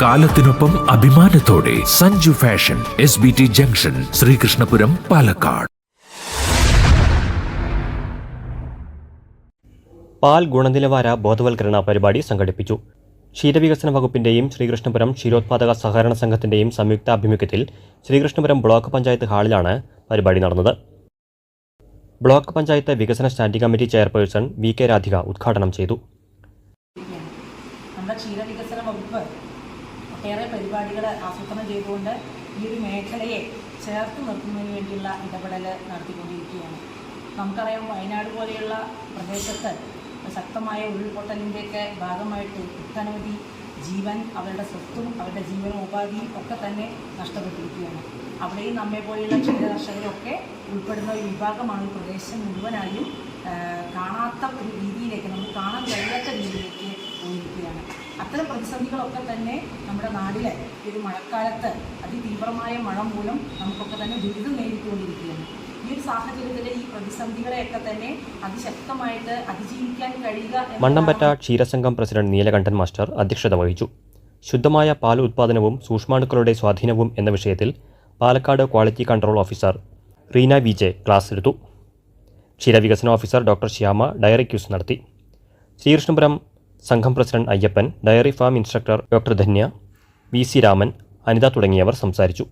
കാലത്തിനൊപ്പം അഭിമാനത്തോടെ Sanju fashion S B T junction Sreekrishnapuram Palakkad. പാൽ ഗുണനിലവാര ബോധവൽക്കരണ പരിപാടി സംഘടിപ്പിച്ചു. ക്ഷീരവികസന വകുപ്പിന്റെയും ശ്രീകൃഷ്ണപുരം ക്ഷീരോത്പാദക സഹകരണ സംഘത്തിന്റെയും സംയുക്ത ആഭിമുഖ്യത്തിൽ ശ്രീകൃഷ്ണപുരം ബ്ലോക്ക് പഞ്ചായത്ത് ഹാളിലാണ് പരിപാടി നടന്നത്. ബ്ലോക്ക് പഞ്ചായത്ത് വികസന standing committee chairperson V K Radhika ഉദ്ഘാടനം ചെയ്തു. നമ്മുടെ ക്ഷീരവികസന വകുപ്പ് ഒട്ടേറെ പരിപാടികൾ ആസൂത്രണം ചെയ്തുകൊണ്ട് ഈ ഒരു മേഖലയെ ചേർത്ത് നിർത്തുന്നതിന് വേണ്ടിയുള്ള ഇടപെടൽ നടത്തിക്കൊണ്ടിരിക്കുകയാണ്. നമുക്കറിയാം വയനാട് പോലെയുള്ള പ്രദേശത്ത് ശക്തമായ ഉരുൾപൊട്ടലിന്റെയൊക്കെ ഭാഗമായിട്ട് ഒട്ടനവധി ജീവൻ അവരുടെ സ്വത്തും അവരുടെ ജീവനോപാധിയും ഒക്കെ തന്നെ നഷ്ടപ്പെട്ടിരിക്കുകയാണ്. അവിടെയും നമ്മെ പോലെയുള്ള ക്ഷീര കർഷകരൊക്കെ ഉൾപ്പെടുന്ന ഒരു വിഭാഗമാണ് ഈ പ്രദേശം മുഴുവനായും കാണാത്ത ഒരു രീതിയിലേക്ക് നമുക്ക് അത്തരം പ്രതിസന്ധികളൊക്കെ തന്നെ നമ്മുടെ നാടിലെ ഈ ഒരു മഴക്കാലത്ത് അതിതീവ്രമായ മഴ മൂലം നമുക്കൊക്കെ തന്നെ ദുരിതം നേരിട്ടുകൊണ്ടിരിക്കുകയാണ്. ഈ ഒരു സാഹചര്യത്തിൽ ഈ പ്രതിസന്ധികളെയൊക്കെ തന്നെ അതിശക്തമായിട്ട് അതിജീവിക്കാൻ കഴിയുക മണ്ണമ്പറ്റ ക്ഷീരസംഘം പ്രസിഡന്റ് നീലകണ്ഠൻ മാസ്റ്റർ അധ്യക്ഷത വഹിച്ചു. ശുദ്ധമായ പാൽ ഉത്പാദനവും സൂക്ഷ്മാണുക്കളുടെ സ്വാധീനവും എന്ന വിഷയത്തിൽ Palakkad quality control officer Reena V J class എടുത്തു. ക്ഷീരവികസന officer doctor Shyama dairy quiz നടത്തി. ശ്രീകൃഷ്ണപുരം സംഘം president Ayyappan dairy farm instructor doctor Dhanya V C Raman Anitha തുടങ്ങിയവർ സംസാരിച്ചു.